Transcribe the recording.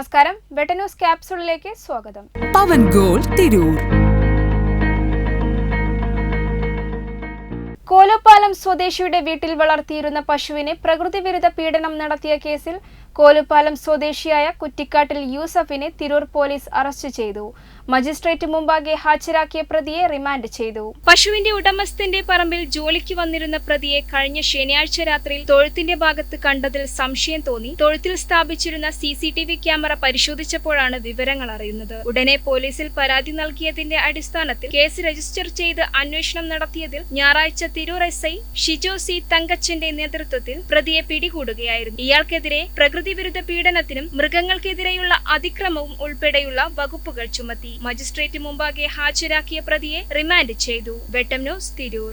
നമസ്കാരം. വെട്ടന്യൂസ് ക്യാപ്സൂളിലേക്ക് സ്വാഗതം. പവൻ ഗോൾ തിരൂർ. കോലോപ്പാലം സ്വദേശിയുടെ വീട്ടിൽ വളർത്തിയിരുന്ന പശുവിനെ പ്രകൃതിവിരുദ്ധ പീഡനം നടത്തിയ കേസിൽ കോലുപ്പാലം സ്വദേശിയായ കുറ്റിക്കാട്ടിൽ യൂസഫിനെ തിരൂർ പോലീസ് അറസ്റ്റ് ചെയ്തു. മജിസ്ട്രേറ്റ് മുമ്പാകെ ഹാജരാക്കിയ പ്രതിയെ റിമാൻഡ് ചെയ്തു. പശുവിന്റെ ഉടമസ്ഥന്റെ പറമ്പിൽ ജോലിക്ക് വന്നിരുന്ന പ്രതിയെ കഴിഞ്ഞ ശനിയാഴ്ച രാത്രിയിൽ തൊഴുത്തിന്റെ ഭാഗത്ത് കണ്ടതിൽ സംശയം തോന്നി. തൊഴുത്തിൽ സ്ഥാപിച്ചിരുന്ന C C T V camera പരിശോധിച്ചപ്പോഴാണ് വിവരങ്ങൾ അറിയുന്നത്. ഉടനെ പോലീസിൽ പരാതി നൽകിയതിന്റെ അടിസ്ഥാനത്തിൽ കേസ് രജിസ്റ്റർ ചെയ്ത് അന്വേഷണം നടത്തിയതിൽ ഞായറാഴ്ച Tirur S I Shijo C തങ്കച്ചന്റെ നേതൃത്വത്തിൽ പ്രതിയെ പിടികൂടുകയായിരുന്നു. ഇയാൾക്കെതിരെ പ്രകൃതി വിരുദ്ധ പീഡനത്തിനും മൃഗങ്ങൾക്കെതിരെയുള്ള അതിക്രമവും ഉൾപ്പെടെയുള്ള വകുപ്പുകൾ ചുമത്തി. മജിസ്ട്രേറ്റ് മുമ്പാകെ ഹാജരാക്കിയ പ്രതിയെ റിമാൻഡ് ചെയ്തു. വെട്ടം ന്യൂസ് തിരൂർ.